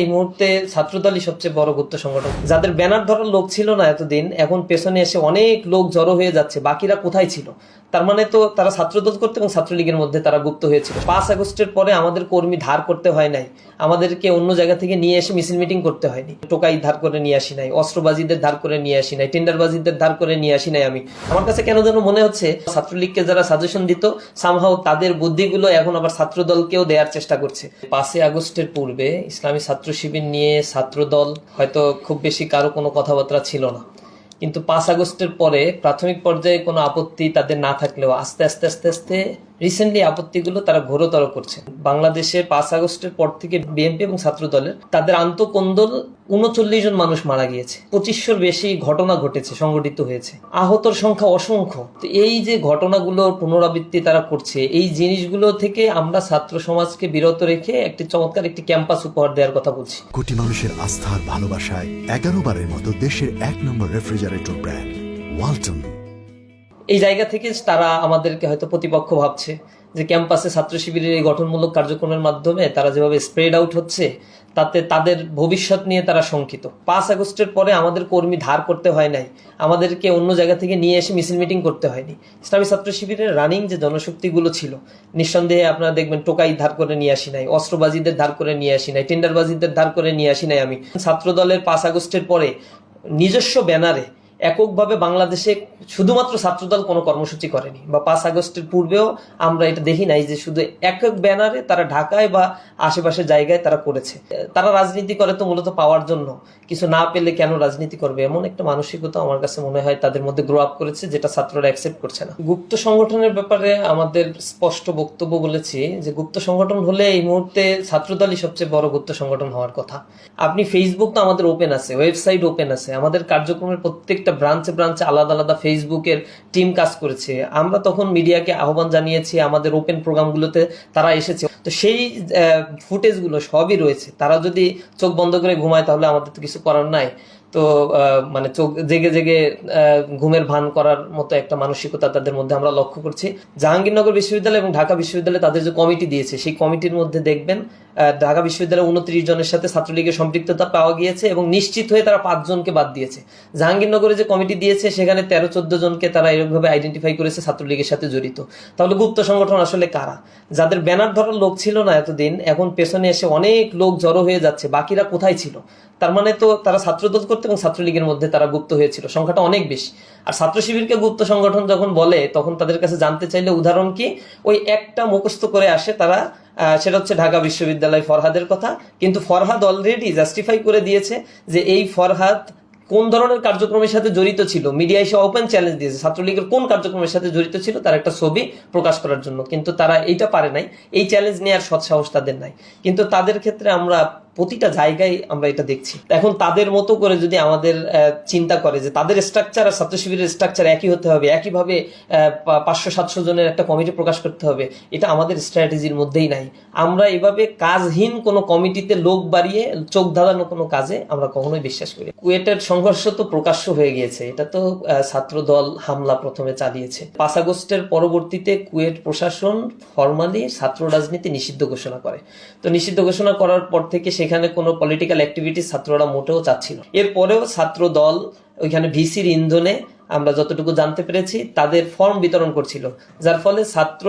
এই মুহূর্তে ছাত্রদলই সবচেয়ে বড় গুপ্ত সংগঠন। যাদের ব্যানার ধরার লোক ছিল না এতদিন, এখন পেছনে এসে অনেক লোক জড়ো হয়ে যাচ্ছে। বাকিরা কোথায় ছিল? তার মানে তো তারা ছাত্রদল করতে এবং ছাত্রলীগের মধ্যে তারা গুপ্ত হয়েছিল। পাঁচ আগস্টের পরে আমাদের কর্মী ধার করতে হয় নাই। আমাদেরকে অন্য জায়গা থেকে নিয়ে এসে মিছিল মিটিং করতে হয়নি। টোকাই ধার করে নিয়ে আসি নাই, অস্ত্রবাজিদের ধার করে নিয়ে আসি নাই, টেন্ডারবাজিদের ধার করে নিয়ে আসি নাই আমি। আমার কাছে কেন যেন মনে হচ্ছে, ছাত্রলীগকে যারা সাজেশন দিত সামহাও তাদের বুদ্ধিগুলো এখন আবার ছাত্রদলকেও দেওয়ার চেষ্টা করছে। পাঁচই আগস্টের পূর্বে ইসলামী ছাত্র শিবির নিয়ে ছাত্রদল, হয়তো খুব বেশি কারও কোনো কথাবার্তা ছিল না। কিন্তু পাঁচ আগস্টের পরে প্রাথমিক পর্যায়ে কোনো আপত্তি তাদের না থাকলেও আস্তে আস্তে আস্তে আস্তে রিসেন্টলি আপত্তিগুলো তারা ঘোরতর করছে। বাংলাদেশে পাঁচ আগস্টের পর থেকে বিএনপি এবং ছাত্র দলের তাদের আন্তঃকন্দল উনচল্লিশ জন মানুষ মারা গিয়েছে। পঁচিশশোর বেশি ঘটনা ঘটেছে, সংঘটিত হয়েছে। আহতর সংখ্যা অসংখ্য। তো এই যে ঘটনাগুলোর পুনরাবৃত্তি তারা করছে, এই জিনিসগুলো থেকে আমরা ছাত্র সমাজকে বিরত রেখে একটি চমৎকার একটি ক্যাম্পাস উপহার দেওয়ার কথা বলছি। কোটি মানুষের আস্থার ভালোবাসায় এগারো বারের মতো দেশের এক নম্বর রেফ্রিজারেটর ব্র্যান্ড, ওয়ালটন। এই জায়গা থেকে তারা আমাদেরকে হয়তো প্রতিপক্ষ ভাবছে যে ক্যাম্পাসে ছাত্র শিবিরের এই গঠনমূলক কার্যক্রমের মাধ্যমে তারা যেভাবে স্প্রেড আউট হচ্ছে, তাতে তাদের ভবিষ্যৎ নিয়ে তারা শঙ্কিত। পাঁচ আগস্টের পরে আমাদের কর্মী ধার করতে হয় নাই, আমাদেরকে অন্য জায়গা থেকে নিয়ে এসে মিছিল মিটিং করতে হয়নি। ইসলামী ছাত্র শিবিরের রানিং যে জনশক্তিগুলো ছিল, নিঃসন্দেহে আপনারা দেখবেন টোকাই ধার করে নিয়ে আসি নাই, অস্ত্রবাজিদের ধার করে নিয়ে আসি নাই, টেন্ডারবাজিদের ধার করে নিয়ে আসি নাই আমি। ছাত্র দলের পাঁচ আগস্টের পরে নিজস্ব ব্যানারে এককভাবে বাংলাদেশে শুধুমাত্র ছাত্রদল কোনো কর্মসূচি করেনি। বা পাঁচ আগস্টের পূর্বেও আমরা এটা দেখি নাই যে শুধু একক ব্যানারে তারা ঢাকায় বা আশেপাশের জায়গায় তারা করেছে। তারা রাজনীতি করে তো মূলত পাওয়ার জন্য। কিছু না পেলে কেন রাজনীতি করবে? এমন একটা মানসিকতা আমার কাছে মনে হয় তাদের মধ্যে গ্রো আপ করেছে যেটা ছাত্ররা অ্যাকসেপ্ট করছে না। গুপ্ত সংগঠনের ব্যাপারে আমাদের স্পষ্ট বক্তব্য বলেছি যে গুপ্ত সংগঠন হলে এই মুহূর্তে ছাত্রদলই সবচেয়ে বড় গুপ্ত সংগঠন হওয়ার কথা। আপনি ফেসবুক তো আমাদের ওপেন আছে ওয়েবসাইট ওপেন আছে। আমাদের কার্যক্রমের প্রত্যেকটা ব্রাঞ্চে ব্রাঞ্চে আলাদা আলাদা ফেসবুকের টিম কাজ করেছে। আমরা তখন মিডিয়াকে আহ্বান জানিয়েছি, আমাদের ওপেন প্রোগ্রামগুলোতে তারা এসেছে। তো সেই ফুটেজগুলো সবই রয়েছে। তারা যদি চোখ বন্ধ করে ঘুমায়, তাহলে আমাদের তো কিছু করার নাই। তো মানে চোখ জেগে জেগে ঘুমের ভান করার মতো একটা মানসিকতা তাদের মধ্যে আমরা লক্ষ্য করছি। জাহাঙ্গীরনগর বিশ্ববিদ্যালয় এবং ঢাকা বিশ্ববিদ্যালয় তাদের যে কমিটি দিয়েছে, সেই কমিটির মধ্যে দেখবেন ঢাকা বিশ্ববিদ্যালয়ে উনত্রিশ জনের সাথে ছাত্রলীগের সম্পৃক্ততা পাওয়া গিয়েছে এবং নিশ্চিত হয়ে তারা পাঁচজনকে বাদ দিয়েছে। জাহাঙ্গীরনগরে যে কমিটি দিয়েছে, সেখানে তেরো, চোদ্দ জনকে তারা এরকমভাবে আইডেন্টিফাই করেছে ছাত্রলীগের সাথে জড়িত। তাহলে গুপ্ত সংগঠন আসলে কারা? যাদের ব্যানার ধরার লোক ছিল না এতদিন, এখন পেছনে এসে অনেক লোক জড়ো হয়ে যাচ্ছে, বাকিরা কোথায় ছিল? তার মানে তো তারা ছাত্রদল করতে এবং ছাত্রলীগের মধ্যে তারা গুপ্ত হয়েছিল সংখ্যাটা অনেক বেশি। আর ছাত্র শিবিরকে গুপ্ত সংগঠন যখন বলে, তখন তাদের কাছে জানতে চাইলে উদাহরণ কি? ওই একটা মুখস্থ করে আসে তারা সেটা হচ্ছে ঢাকা বিশ্ববিদ্যালয় ফরহাদের কথা। কিন্তু ফরহাদ অলরেডি জাস্টিফাই করে দিয়েছে যে এই ফরহাদ কোন ধরনের কার্যক্রমের সাথে জড়িত ছিল? মিডিয়া এসে ওপেন চ্যালেঞ্জ দিয়েছে। ছাত্রলীগের কোন কার্যক্রমের সাথে জড়িত ছিল? তার একটা ছবি প্রকাশ করার জন্য। কিন্তু তারা এইটা পারে নাই। এই চ্যালেঞ্জ নেওয়ার সৎসাহস তাদের নাই। কিন্তু তাদের ক্ষেত্রে আমরা প্রতিটা জায়গায় আমরা এটা দেখছি। এখন তাদের মতো করে যদি আমাদের চিন্তা করে যে তাদের স্ট্রাকচার আর ছাত্র শিবিরের স্ট্রাকচার একই হতে হবে, একইভাবে পাঁচশো, সাতশো জনের একটা কমিটি প্রকাশ করতে হবে, এটা আমাদের স্ট্র্যাটেজির মধ্যেই নাই। আমরা এভাবে কাজহীন কোনো কমিটিতে লোক বাড়িয়ে চোখ ধাঁধানো কোনো কাজে আমরা কখনোই বিশ্বাস করি কুয়েটের সংঘর্ষ তো প্রকাশ্য হয়ে গিয়েছে, এটা তো ছাত্র দল হামলা প্রথমে চালিয়েছে। পাঁচ আগস্টের পরবর্তীতে কুয়েট প্রশাসন ফরমালি ছাত্র রাজনীতি নিষিদ্ধ ঘোষণা করে। তো নিষিদ্ধ ঘোষণা করার পর থেকে সেখানে কোনো পলিটিক্যাল অ্যাক্টিভিটি ছাত্ররা মোটেও চাচ্ছিল। এরপরেও ছাত্র দল ওইখানে ভিসির ইন্ধনে আমরা যতটুকু জানতে পেরেছি, তাদের ফর্ম বিতরণ করছিল। যার ফলে ছাত্র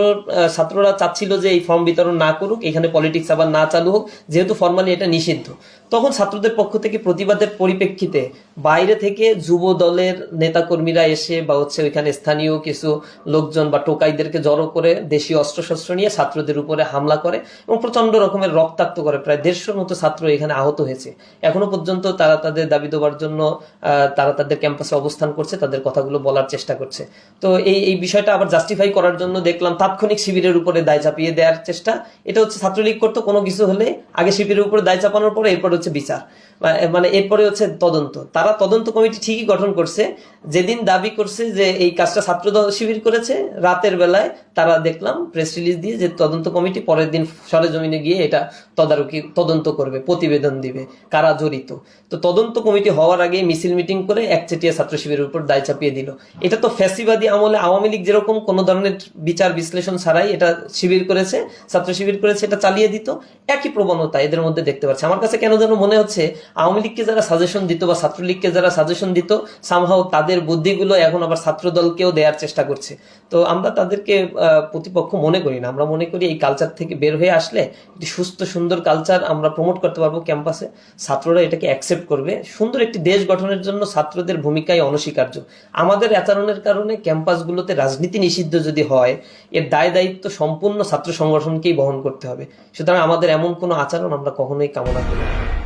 ছাত্ররা চাচ্ছিল যে এই ফর্ম বিতরণ না করুক, এখানে পলিটিক্স আবার না চালু হোক, যেহেতু ফর্মালি এটা নিষিদ্ধ। তখন ছাত্রদের পক্ষ থেকে প্রতিবাদের পরিপ্রেক্ষিতে বাইরে থেকে যুব দলের নেতাকর্মীরা এসে বা হচ্ছে ওইখানে স্থানীয় কিছু লোকজন বা টোকাইদেরকে জড়ো করে দেশীয় অস্ত্রশস্ত্র নিয়ে ছাত্রদের উপরে হামলা করে এবং প্রচণ্ড রকমের রক্তাক্ত করে। প্রায় দেড়শোর মতো ছাত্র এখানে আহত হয়েছে। এখনও পর্যন্ত তারা তাদের দাবি দেওয়ার জন্য তারা তাদের ক্যাম্পাসে অবস্থান করছে, তাদের কথাগুলো বলার চেষ্টা করছে। তো এই এই বিষয়টা আবার জাস্টিফাই করার জন্য দেখলাম তাৎক্ষণিক শিবিরের উপরে দায় চাপিয়ে দেওয়ার চেষ্টা। এটা হচ্ছে ছাত্রলীগ করতো কোনো কিছু হলে আগে শিবিরের উপরে দায় চাপানোর পরে এরপর হচ্ছে বিচার। মানে এরপরে হচ্ছে তদন্ত। তারা তদন্ত কমিটি ঠিকই গঠন করছে। যেদিন দাবি করছে যে এই কাজটা ছাত্র শিবির করেছে, রাতের বেলায় তারা দেখলাম প্রেস রিলিজ দিয়ে যে তদন্ত কমিটি পরের দিন সরেজমিনে গিয়ে এটা তদারকি, তদন্ত করবে, প্রতিবেদন দিবে, কারা জড়িত। তো তদন্ত কমিটি হওয়ার আগে মিছিল মিটিং করে একচেটিয়া ছাত্র শিবিরের উপর দায় চাপিয়ে দিল। এটা তো ফ্যাসিবাদী আমলে আওয়ামী লীগ যেরকম কোনো ধরনের বিচার বিশ্লেষণ ছাড়াই এটা শিবির করেছে, ছাত্র শিবির করেছে, এটা চালিয়ে দিত। একই প্রবণতা এদের মধ্যে দেখতে পাচ্ছি। আমার কাছে কেন যেন মনে হচ্ছে, আওয়ামী লীগকে যারা সাজেশন দিত বা ছাত্রলীগকে যারা সাজেশন দিত সামহাও তাদের বুদ্ধিগুলো এখন আবার ছাত্র দলকেও দেওয়ার চেষ্টা করছে। তো আমরা তাদেরকে প্রতিপক্ষ মনে করি না। আমরা মনে করি এই কালচার থেকে বের হয়ে আসলে একটি সুস্থ, সুন্দর কালচার আমরা প্রমোট করতে পারব ক্যাম্পাসে ছাত্ররা এটাকে অ্যাকসেপ্ট করবে। সুন্দর একটি দেশ গঠনের জন্য ছাত্রদের ভূমিকাই অনস্বীকার্য। আমাদের আচরণের কারণে ক্যাম্পাসগুলোতে রাজনীতি নিষিদ্ধ যদি হয়, এর দায় দায়িত্ব সম্পূর্ণ ছাত্র সংগঠনকেই বহন করতে হবে। সুতরাং আমাদের এমন কোনো আচরণ আমরা কখনোই কামনা করি না।